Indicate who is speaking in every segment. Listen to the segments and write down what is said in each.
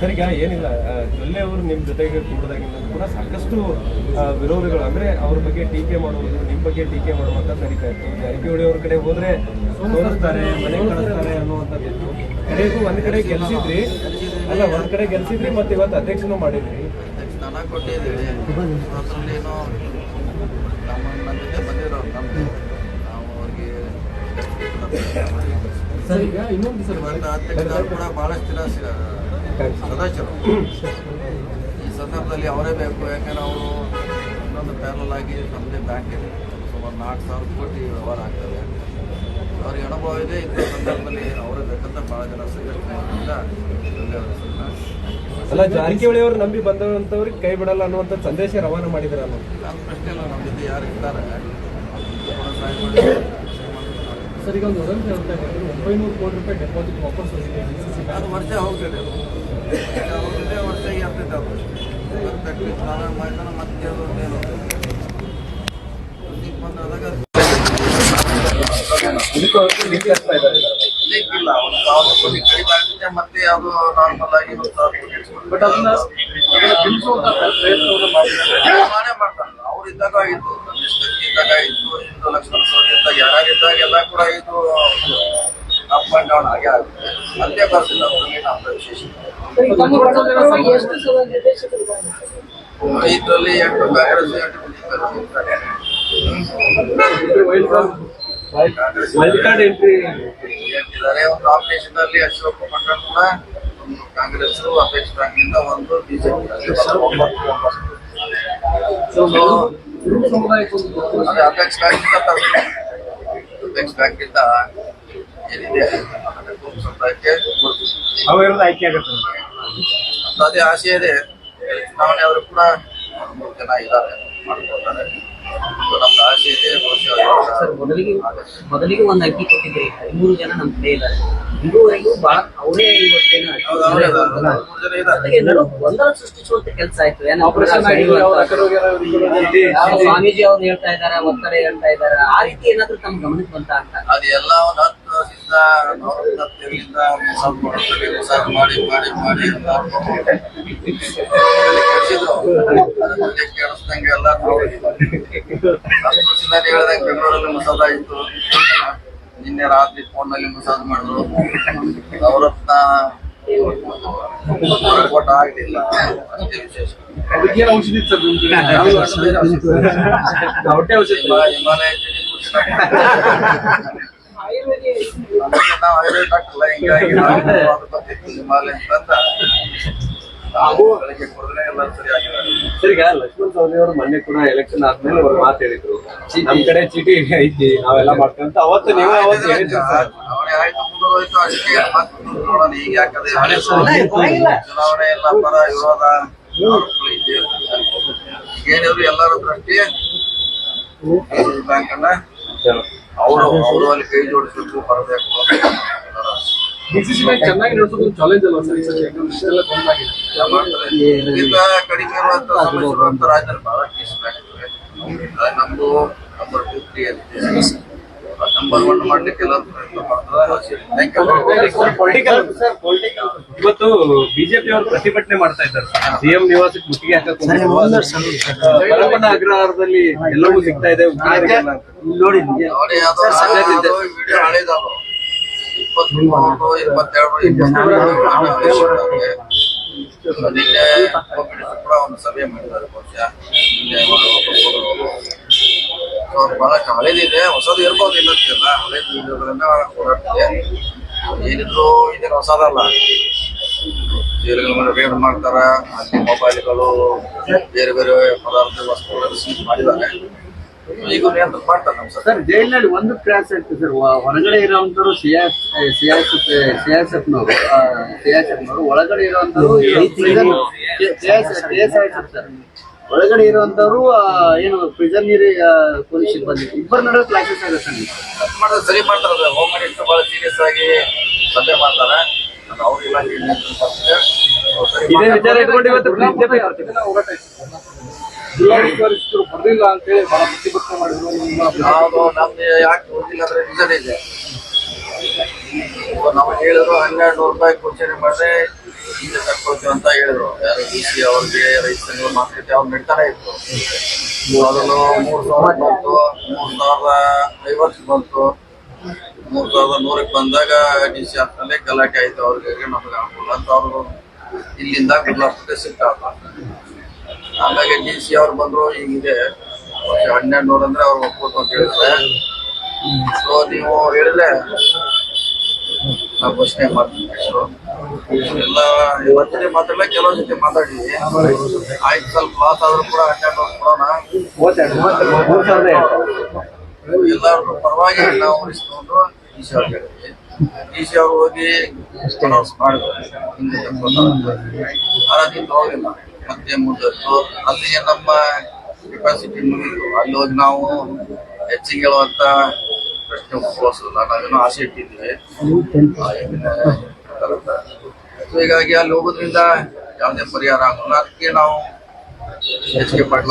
Speaker 1: Sir ಈಗ ಏನಿಲ್ಲ ಜೊಲ್ಲೆ ಅವರು ನಿಮ್ಮ ಜೊತೆಗೆ ಕೂಡದಾಗಿಂದ ಕೂಡ ಸಾಕಷ್ಟು ವಿರೋಧಗಳು. ಅಂದ್ರೆ ಅವ್ರ ಬಗ್ಗೆ ಟೀಕೆ ಮಾಡುವುದು ನಿಮ್ಮ ಬಗ್ಗೆ ಟೀಕೆ ಮಾಡುವಂತ ನಡೀತಾ ಇತ್ತು. ಜಾರಕಿಹೊಳಿ ಅವ್ರ ಕಡೆ ಹೋದ್ರೆ ಸೋಲಿಸ್ತಾರೆ ಮನೆ ಕಳಿಸ್ತಾರೆ ಅನ್ನುವಂಥದ್ದು ಕಡೆಗೂ ಒಂದ್ ಕಡೆ ಗೆಲ್ಸಿದ್ರಿ. ಅಲ್ಲ ಒಂದ್ ಕಡೆ ಗೆಲ್ಸಿದ್ರಿ ಮತ್ತೆ ಇವತ್ತು ಅಧ್ಯಕ್ಷನೂ ಮಾಡಿದ್ರಿ.
Speaker 2: ಹಣ ಕೊಟ್ಟಿದ್ದೀವಿ ಅದರಲ್ಲಿ ಏನೋ ನಮ್ಮ ನಮ್ಮ ಜೊತೆ ಬಂದಿರೋ ನಮ್ಮ ನಾವು ಅವ್ರಿಗೆ
Speaker 3: ಸರ್ ಈಗ ಇನ್ನೊಂದು ಸರ್
Speaker 2: ಅಧ್ಯಕ್ಷರು ಕೂಡ ಬಹಳಷ್ಟು ಜನ ಸ- ಚಲೋ ಈ ಸಂದರ್ಭದಲ್ಲಿ ಅವರೇ ಬೇಕು ಯಾಕಂದ್ರೆ ಅವರು ಇನ್ನೊಂದು ಪ್ಯಾರಲ್ ಆಗಿ ನಮ್ಮದೇ ಬ್ಯಾಂಕ್ ಇದೆ. ಸುಮಾರು ನಾಲ್ಕು ಸಾವಿರ ಕೋಟಿ ವ್ಯವಹಾರ ಆಗ್ತದೆ. ಅವ್ರಿಗೆ ಅನುಭವ ಇದೆ ಇಂಥ ಸಂದರ್ಭದಲ್ಲಿ ಅವರೇ ಬೇಕಂತ ಭಾಳ ಜನ ಸಜೆಸ್ಟ್ ಮಾಡೋದ್ರಿಂದ
Speaker 1: ಅಲ್ಲ ಜಾರಕಿಹೊಳಿ ಅವರು ನಂಬಿ ಬಂದಂತವ್ರಿಗೆ ಕೈ ಬಿಡಲ್ಲ ಅನ್ನುವಂಥ ಸಂದೇಶ ರವಾನೆ ಮಾಡಿದ್ರ ಅನ್ನೋ
Speaker 2: ಪ್ರಶ್ನೆ ಇಲ್ಲ ನಮ್ಮ ಜೊತೆ ಯಾರು ಇರ್ತಾರೆ? ಸಹಾಯ ಮಾಡಿ.
Speaker 3: ಸರ್ ಈಗ ಒಂದು ಉದಾಹರಣೆ ಹೇಳ್ತಾ ಇದ್ದಾರೆ. ಒಂಬೈನೂರು ಕೋಟಿ ರೂಪಾಯಿ ಡೆಪಾಸಿಟ್ ವಾಪಸ್
Speaker 2: ಅದು ವರ್ಷ ಹೋಗ್ತದೆ. ಅದು ವರ್ಷ ಮತ್ತೆ ಒಂದು ಕಡಿಮೆ ಆಗ್ತದೆ ಮತ್ತೆ ಯಾವುದು ನಾರ್ಮಲ್ ಆಗಿ ಒಂದು
Speaker 3: ಬಟ್ ಅದನ್ನ
Speaker 2: ಮಾಡೇ ಮಾಡ್ತಾರೆ ಅವ್ರು ಇದ್ದಾಗ ಆಯಿತು ಇದ್ದಾಗ ಇತ್ತು ಇಂದು ಲಕ್ಷ್ಮಣ ಸ್ವಾಮಿ ಇದ್ದಾಗ ಯಾರ್ಯಾರು ಇದ್ದಾಗ ಎಲ್ಲ ಕೂಡ ಇದು ಅಪ್ ಅಂಡ್ ಡೌನ್ ಆಗೇ ಆಗುತ್ತೆ ಅಲ್ಲೇ ಬರ್ತಿಲ್ಲ ಅವ್ರಿಗೆ ನಮ್ಮ ವಿಶೇಷ ಐದರಲ್ಲಿ ಎಂಟು ಕಾಂಗ್ರೆಸ್ ಹೇಳ್ತಿದ್ದಾರೆ ಒಂದು ಆಪರೇಷನ್ ಅಲ್ಲಿ ಅಶೋಕ್ ಪಟ್ಟಣ ಕೂಡ ಕಾಂಗ್ರೆಸ್ ಅಪೇಕ್ಷ ಬ್ಯಾಂಕಿಂದ ಒಂದು ಬಿಜೆಪಿ ಅಧ್ಯಕ್ಷ ಅಧ್ಯಕ್ಷ ಏನಿದೆ? ಸಮುದಾಯಕ್ಕೆ
Speaker 1: ಆಯ್ಕೆ ಆಗುತ್ತೆ.
Speaker 2: ಅದೇ ಆಸೆ ಇದೆ. ಚುನಾವಣೆ ಅವರು ಕೂಡ ಮೂರು ಜನ ಇದ್ದಾರೆ ಮಾಡ್ಕೊಳ್ತಾರೆ. ನಮ್ದು ಆಸೆ ಇದೆ. ಬಹುಶಃ
Speaker 4: ಸರ್ ಮೊದಲಿಗೆ ಮೊದಲಿಗೆ ಒಂದು ಅಕ್ಕಿ ಕೊಟ್ಟಿದ್ರಿ ಹದಿಮೂರು ಜನ ನಮ್ಮ ಕಡೆ ಇದ್ದಾರೆ. ಇದುವರೆಗೂ ಬಹಳ ಅವರೇ ಇವತ್ತೇನು
Speaker 2: ಹೌದು, ಅವರೇ ಮೂರು ಜನ ಇದ್ದಾರೆ.
Speaker 4: ಜೊತೆಗೆ ನಡು ಗೊಂದಲ ಸೃಷ್ಟಿಸುವಂತ ಕೆಲಸ ಆಯ್ತು. ಏನೋ
Speaker 3: ಆಪರೇಷನ್
Speaker 4: ಸ್ವಾಮೀಜಿ ಅವ್ರು ಹೇಳ್ತಾ ಇದಾರೆ ಒತ್ತಡ ಹೇಳ್ತಾ ಇದಾರೆ ಆ ರೀತಿ ಏನಾದ್ರೂ ತಮ್ಮ ಗಮನಕ್ಕೆ ಬಂತ ಅಂತ?
Speaker 2: ಅದೆಲ್ಲ ಎಲ್ಲ ಒಂದು ಹತ್ತು ವರ್ಷದಿಂದ ನವರತ್ನದಿಂದ ಮಸಾಜ್ ಮಾಡ್ತಾರೆ ಮಸಾಜ್ ಮಾಡಿ ಮಾಡಿ ಮಾಡಿ ಎಲ್ಲ ಕೆಡಿಸಿದ್ರು ಅದಕ್ಕೆ ಕೆಡಿಸ್ದಂಗೆ ಎಲ್ಲ ಹತ್ತು ವರ್ಷದಿಂದ ಹೇಳ್ದಂಗೆ ಬೆಂಗಳೂರಲ್ಲಿ ಮಸಾಜ್ ಆಯಿತು. ನಿನ್ನೆ ರಾತ್ರಿ ಫೋನಲ್ಲಿ ಮಸಾಜ್ ಮಾಡಿದ್ರು. ನವರತ್ನ ಕೋಟ ಆಗಲಿಲ್ಲ. ಅಷ್ಟೇ ವಿಶೇಷ.
Speaker 3: ಔಷಧಿ?
Speaker 1: ಹೊಟ್ಟೆ
Speaker 2: ಹಿಮಾಲಯ ನಾವು ಆಯುರ್ವೇದ ಹಾಕಲ್ಲ ಹಿಂಗಾಗಿ ನಾವು ಅದು ಗೊತ್ತಿತ್ತು ಹಿಮಾಲಯ ಅಂತ ನಾವು ಬೆಳಗ್ಗೆ ಕುಡಿದ್ರೆ ಎಲ್ಲ ಸರಿ ಆಗಿದೆ
Speaker 1: ಸರ್ ಈಗ ಲಕ್ಷ್ಮಣ್ ಸವದಿ ಅವರು ಮೊನ್ನೆ ಕೂಡ ಎಲೆಕ್ಷನ್ ಆದ್ಮೇಲೆ ಅವ್ರು ಮಾತು ಹೇಳಿದ್ರು. ನಮ್ ಕಡೆ ಚೀಟಿ ಐತಿ ನಾವೆಲ್ಲ ಮಾಡ್ತೀವಿ ಅಂತ ಅವತ್ತು ನೀವು ಅವತ್ತು ಹೇಳಿದ್ರು ಸರ್.
Speaker 2: ಚುನಾವಣೆ ಆಯ್ತು ಅಷ್ಟೇ ಮತ್ತೆ ನೋಡೋಣ ಈಗ ಯಾಕಂದ್ರೆ ಹಳೆ ಚುನಾವಣೆ ಎಲ್ಲ ಪರ ವಿರೋಧ. ಏನಿದ್ರು ಎಲ್ಲರ ದೃಷ್ಟಿ ಬ್ಯಾಂಕ್ ಅನ್ನ ಅವರು ಅವರು ಅಲ್ಲಿ ಕೈ ಜೋಡಿಸಿ ಬರಬೇಕು
Speaker 3: ಚೆನ್ನಾಗಿ ನಡೆಸೋದು ಒಂದು ಚಾಲೆಂಜ್ ಅಲ್ವಾ ಸರ್ ಈ ಗೊಂದಲಾಗಿದೆ
Speaker 2: ಎಲ್ಲ ಮಾಡ್ತಾರೆ. ಇದಕ್ಕಿಂತ ಕಡಿಮೆ ಇರುವಂತ ಸಮಸ್ಯೆ ಇರುವಂತ ರಾಜ್ಯದಲ್ಲಿ ಬಹಳ ಕೇಸ್ ನಮ್ದು number two three number one ಮಾಡ್ಲಿಕ್ಕೆ ಎಲ್ಲ ಪ್ರಯತ್ನ ಮಾಡ್ತಾರೆ ಥ್ಯಾಂಕ್ ಯು
Speaker 1: ಪೊಲಿಟಿಕಲ್ ಇವತ್ತು ಬಿಜೆಪಿ ಅವರು ಪ್ರತಿಭಟನೆ ಮಾಡ್ತಾ ಇದ್ದಾರೆ. ಸಿಎಂ ನಿವಾಸಕ್ಕೆ ಮುತ್ತಿಗೆ ಹಾಕಕ್ ಬರವಣ್ಣ ಅಗ್ರಹಾರದಲ್ಲಿ ಎಲ್ಲವೂ ಸಿಗ್ತಾ ಇದೆ ಉಗ್ರರಿಗೆಲ್ಲ ಅಂತ.
Speaker 4: ನೋಡಿ
Speaker 2: ನೋಡಿ ಅದು ವಿಡಿಯೋ ಹಳೇದದು ಇಪ್ಪತ್ಮೂರು ಇಪ್ಪತ್ತೆರಡು ಇಪ್ಪತ್ತೆರಡು ನಿನ್ನೆ ಒಬ್ಬರು ಕೂಡ ಒಂದು ಸಭೆ ಮಾಡಿದ್ದಾರೆ ಬಹುಶಃ. ನಿನ್ನೆ ಒಬ್ಬರು ಸೊ ಅದು ಬಹಳ ಹಳೇದಿದೆ ಹೊಸದು ಇರ್ಬೋದು ಇಲ್ಲಂತಿಲ್ಲ ಹಳೇದು ಓಡಾಡ್ತಿದೆ ಏನಿದ್ರು ಇದೇನು ಹೊಸದಲ್ಲ ಜೈಲುಗಳ ರೇಡ್ ಮಾಡ್ತಾರ ಅಲ್ಲಿ ಮೊಬೈಲ್ಗಳು ಬೇರೆ ಬೇರೆ ಪದಾರ್ಥ ವಸ್ತುಗಳನ್ನು ಸೀಸ್ ಮಾಡಿದ್ದಾರೆ ಈಗ ನಿಯಂತ್ರಣ ಮಾಡ್ತಾರೆ ನಮ್ಮ
Speaker 5: ಸರ್ ಜೈಲಿನಲ್ಲಿ ಒಂದು ಕ್ರಾಸ್ ಆಯ್ತು ಸರ್ ಹೊರಗಡೆ ಇರೋವಂಥವ್ರು C S C S C S ಎಫ್ನವರು C S ಒಳಗಡೆ ಸರ್ ಒಳಗಡೆ ಇರುವಂತವ್ರು ಏನು ಏನು ನೀರು ಪೊಲೀಸ್ ಸಿಬ್ಬಂದಿ ಇಬ್ಬರ ನಡುವೆ ಕ್ಲಾಸಸ್ ಆಗುತ್ತೆ ಸರ್.
Speaker 2: ಮಾಡಿದ್ರೆ ಸರಿ ಮಾಡ್ತಾರೆ ಹೋಮ್ ಮಿನಿಸ್ಟರ್ ಬಹಳ ಸೀರಿಯಸ್ ಆಗಿ ಸಭೆ ಮಾಡ್ತಾರೆ. ಅವ್ರಿಗೆ ಅವ್ರ ಇಲಾಖೆ ನಿಯಂತ್ರಣ ಮಾಡ್ತಾರೆ. ಅವ್ರು ಸರಿ
Speaker 1: ಇದೇ
Speaker 2: ಮಾಡ್ತಾರೆ.
Speaker 1: ವಿಚಾರ ಇಟ್ಕೊಂಡು ಇವತ್ತು
Speaker 3: ಜಿಲ್ಲಾಧಿಕಾರಿಗಳು ಬರ್ಲಿಲ್ಲ ಅಂತೇಳಿ ಬಹಳ ಪ್ರತಿಭಟನೆ ಮಾಡಿದ್ರು. ನಾವು
Speaker 2: ಯಾವುದು ನಮ್ದು ಯಾಕೆ ಹೋಗಿಲ್ಲ ಅಂದ್ರೆ ನಿಜನೇ ಇದೆ. ನಾವು ಹೇಳಿದ್ರು ಹನ್ನೆರಡು ನೂರು ರೂಪಾಯಿ ಘೋಷಣೆ ಮಾಡಿದ್ರೆ ಈಗ ತಕ್ಕೊಳ್ತೀವಿ ಅಂತ ಹೇಳಿದ್ರು. ಯಾರು ಡಿ ಸಿ ಅವ್ರಿಗೆ ರೈತ ಸಂಘ ಅವ್ರು ನಡೀತಾನೆ ಇತ್ತು ಅದನ್ನು ಮೂರು ಸಾವಿರ ಬಂತು, ಮೂರು ಸಾವಿರದ ಐವತ್ತು ಬಂತು. ಮೂರು ಸಾವಿರದ ನೂರಕ್ಕೆ ಬಂದಾಗ ಡಿ ಸಿ ಆದ್ಮೇಲೆ ಗಲಾಟೆ ಆಯ್ತು. ಅವ್ರಿಗೆ ನಮಗೆ ಅನುಕೂಲ ಅಂತ ಅವರು ಇಲ್ಲಿಂದ ಗುಡ್ಲಾಪಕ್ಕೆ ಸಿಕ್ಕಾಗ ಆಮೇಲೆ ಡಿ ಸಿ ಅವ್ರು ಬಂದರು ವರ್ಷ ಹನ್ನೆರಡು ನೂರು ಅಂದ್ರೆ ಅವ್ರು ಒಪ್ಕೊಟ್ಟು ಅಂತ ಹೇಳಿದ್ರೆ. ಸೊ ನೀವು ಹೇಳಿದ್ರೆ ನಾವು ಘೋಷಣೆ ಮಾಡ್ತೀವಿ ಹೆಸರು ಎಲ್ಲ ಇವತ್ತಿನ ಮಾತಾಡಲ್ಲ ಕೆಲವು ಜೊತೆ ಮಾತಾಡಿದ್ವಿ ಆಯ್ತು ಸ್ವಲ್ಪ ಲಾಸ್ ಆದ್ರೂ ಕೂಡ ಹನ್ನೆರಡು ನೂರು ಕೊಡೋಣ. ಪರವಾಗಿ ನಾವು ಉಳಿಸ್ಕೊಂಡು ಸಿ ಅವ್ರಿಗೆ ಅವ್ರು ಹೋಗಿ ಅನೌನ್ಸ್ ಮಾಡಿದ್ರು. ಹೋಗಿಲ್ಲ ಮತ್ತೆ ಮುಂದತ್ತು. ಅಲ್ಲಿಗೆ ನಮ್ಮ ಕೆಪಾಸಿಟಿ ಮುಗಿತು. ಅಲ್ಲಿ ಹೋಗಿ ನಾವು ಹೆಚ್ಚಿಗೆ ಹೇಳುವಂತ ಪ್ರಶ್ನೆ ಉಪಯೋಗಿಸಲ್ಲ ನಾವೇನೋ ಆಸೆ ಇಟ್ಟಿದ್ವಿ ಆ ಎಮ್ಮಿನ ತರದ. ಹೀಗಾಗಿ ಅಲ್ಲಿ ಹೋಗೋದ್ರಿಂದ ಯಾವುದೇ ಪರಿಹಾರ ಆಗೋಲ್ಲ. ಅದಕ್ಕೆ ನಾವು ಹೆಚ್ಚಿಗೆ ಪಾಟ್ಲ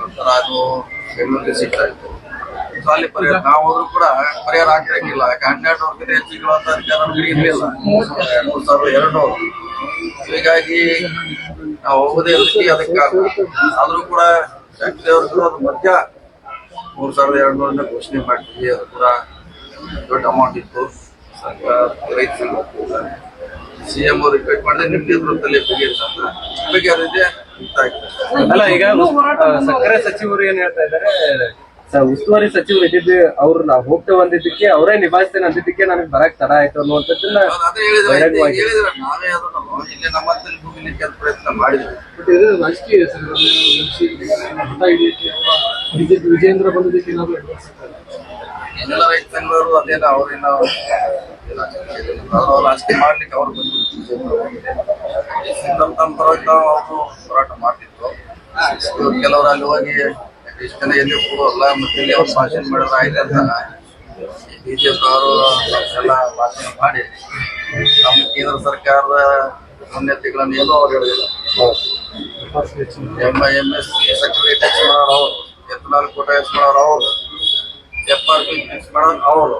Speaker 2: ನಂತರ ಅದು ಬೆಂಗಳೂರಿಗೆ ಸಿಗ್ತಾ ಇತ್ತು. ಅಲ್ಲಿ ಪರಿಹಾರ ನಾವು ಹೋದ್ರು ಕೂಡ ಪರಿಹಾರ ಆಗ್ತಿರಂಗಿಲ್ಲ. ಯಾಕೆ ಹನ್ನೆರಡು ವರ್ಷದ ಹೆಚ್ಚಿಗೆ ಅಂತ ಅದಕ್ಕೆ ನಮ್ಗೆ ಇರ್ಲಿಲ್ಲ ಮೂರು ಸಾವಿರದ ಎರಡು. ಹೀಗಾಗಿ ನಾವು ಹೋಗೋದೇ ಇರ್ತೀವಿ ಅದಕ್ಕೆ. ಆದ್ರೂ ಕೂಡ ಅವ್ರಿಗೂ ಅದು ಮಧ್ಯ ಮೂರು ಸಾವಿರದ ಎರಡು ನೂರನ್ನ ಘೋಷಣೆ ಮಾಡ್ತೀವಿ ಅದು ಕೂಡ ದೊಡ್ಡ ಅಮೌಂಟ್ ಇತ್ತು. ಸರ್ಕಾರ ರೈತ ಸಂಘ ಸಿ ಎಂ ಅವ್ರು ರಿಕ್ವೆಸ್ಟ್ ಮಾಡಿದ್ರೆ ಬಗೆಹರಿದೆ ಇದಾಯ್ತು.
Speaker 1: ಅಲ್ಲ ಈಗ ಸಕ್ಕರೆ ಸಚಿವರು ಏನ್ ಹೇಳ್ತಾ ಇದ್ದಾರೆ ಸರ್ ಉಸ್ತುವಾರಿ ಸಚಿವರು ಇದ್ದಿದ್ದು ಅವ್ರು ನಾವು ಹೋಗ್ತೇವೆ ಅಂದಿದ್ದಕ್ಕೆ ಅವರೇ ನಿಭಾಯಿಸ್ತೇನೆ ಅಂದಿದ್ದಕ್ಕೆ ನನಗೆ ಬರಕ್ ತಡ ಆಯ್ತು ಅನ್ನುವಂಥದ್ದನ್ನ
Speaker 2: ನಾವೇ ಅದನ್ನು ಇಲ್ಲೇ ನಮ್ಮ ಅದು ಪ್ರಯತ್ನ ಮಾಡಿದ್ವಿ
Speaker 3: ಬಟ್ ಇದು ರಾಜಕೀಯ ಬಿಜೆಪಿ ವಿಜೇಂದ್ರ ಬಂದಿದ್ದಕ್ಕೆ ಏನಾದ್ರು?
Speaker 2: ಎಲ್ಲ ರೈತ ಅದೆಲ್ಲ ಅದೇನೋ ಅವ್ರೇನೋ ಅವ್ರು ಅಷ್ಟೇ ಮಾಡ್ಲಿಕ್ಕೆ ಅವ್ರು ಬಂದು ತಮ್ಮ ಪರವಾಗಿ ನಾವು ಅವರು ಹೋರಾಟ ಮಾಡ್ತಿದ್ರು. ಇವ್ರು ಕೆಲವರು ಅಲ್ಲಿ ಹೋಗಿ ಎಷ್ಟು ಜನ ಎಲ್ಲಿ ಹೋಗಲ್ಲ ಮತ್ತೆ ಇಲ್ಲಿ ಅವ್ರು ಭಾಷಣ ಮಾಡಿದ್ರೆ ಆಯ್ತು ಅಂತ ಬಿಜೆಪಿ ಅವರು ಎಲ್ಲ ಭಾಷಣ ಮಾಡಿ. ನಮ್ಮ ಕೇಂದ್ರ ಸರ್ಕಾರದ ಉನ್ನತಿಗಳನ್ನು ಏನೂ ಅವ್ರು ಹೇಳಿಲ್ಲ M M S C secretary touch ಮಾಡೋರು ಅವರು ಎತ್ನಾಲ್ ಕೋಟ ಟಚ್ ಮಾಡೋರು ಅವರು. ಪಿ ಫಿಕ್ಸ್ ಮಾಡೋರು ಅವರು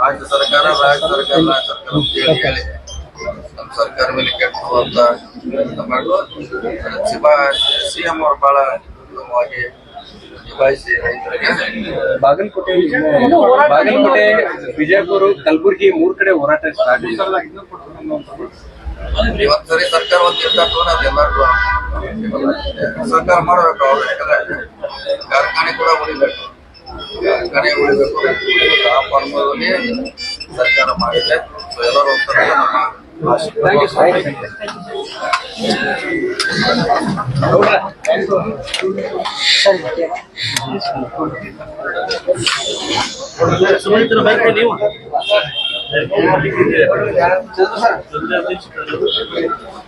Speaker 2: ರಾಜ್ಯ ಸರ್ಕಾರ ರಾಜ್ಯ ಸರ್ಕಾರ ರಾಜ್ಯ ಸರ್ಕಾರ ಅಂತ ಹೇಳಿ ನಮ್ಮ ಸರ್ಕಾರ ಮೇಲೆ ಕೆಟ್ಟ ಅಂತ ಮಾಡುವ ಸಿ ಎಂ ಅವರು ಬಹಳ ಉತ್ತಮವಾಗಿ ನಿಭಾಯಿಸಿ ರೈತರಿಗೆ
Speaker 1: ಬಾಗಲಕೋಟೆ ಬಾಗಲಕೋಟೆ ವಿಜಯಪುರ ಕಲಬುರಗಿ ಮೂರ್ ಕಡೆ ಹೋರಾಟ
Speaker 2: ಇವತ್ತರಿ ಸರ್ಕಾರ ಒಂದು ನಿರ್ಧಾರ ತಗೊಂಡು ಎಲ್ಲರಿಗೂ ಸರ್ಕಾರ ಮಾಡಬೇಕು ಅವ್ರು. ಯಾಕಂದ್ರೆ ಕಾರ್ಖಾನೆ ಕೂಡ ಉಳಿಬೇಕು. ಕಾರ್ಖಾನೆ ಉಳಿಬೇಕು ಕಾಪಾಡುವುದರಲ್ಲಿ ಸರ್ಕಾರ ಮಾಡಿದೆ. ಸೊ ಎಲ್ಲರೂ ಒಂಥರ ನಮ್ಮ ನೀವು ಓಕೆ ಥ್ಯಾಂಕ್ ಯು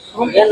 Speaker 4: ಮಾತಾಡ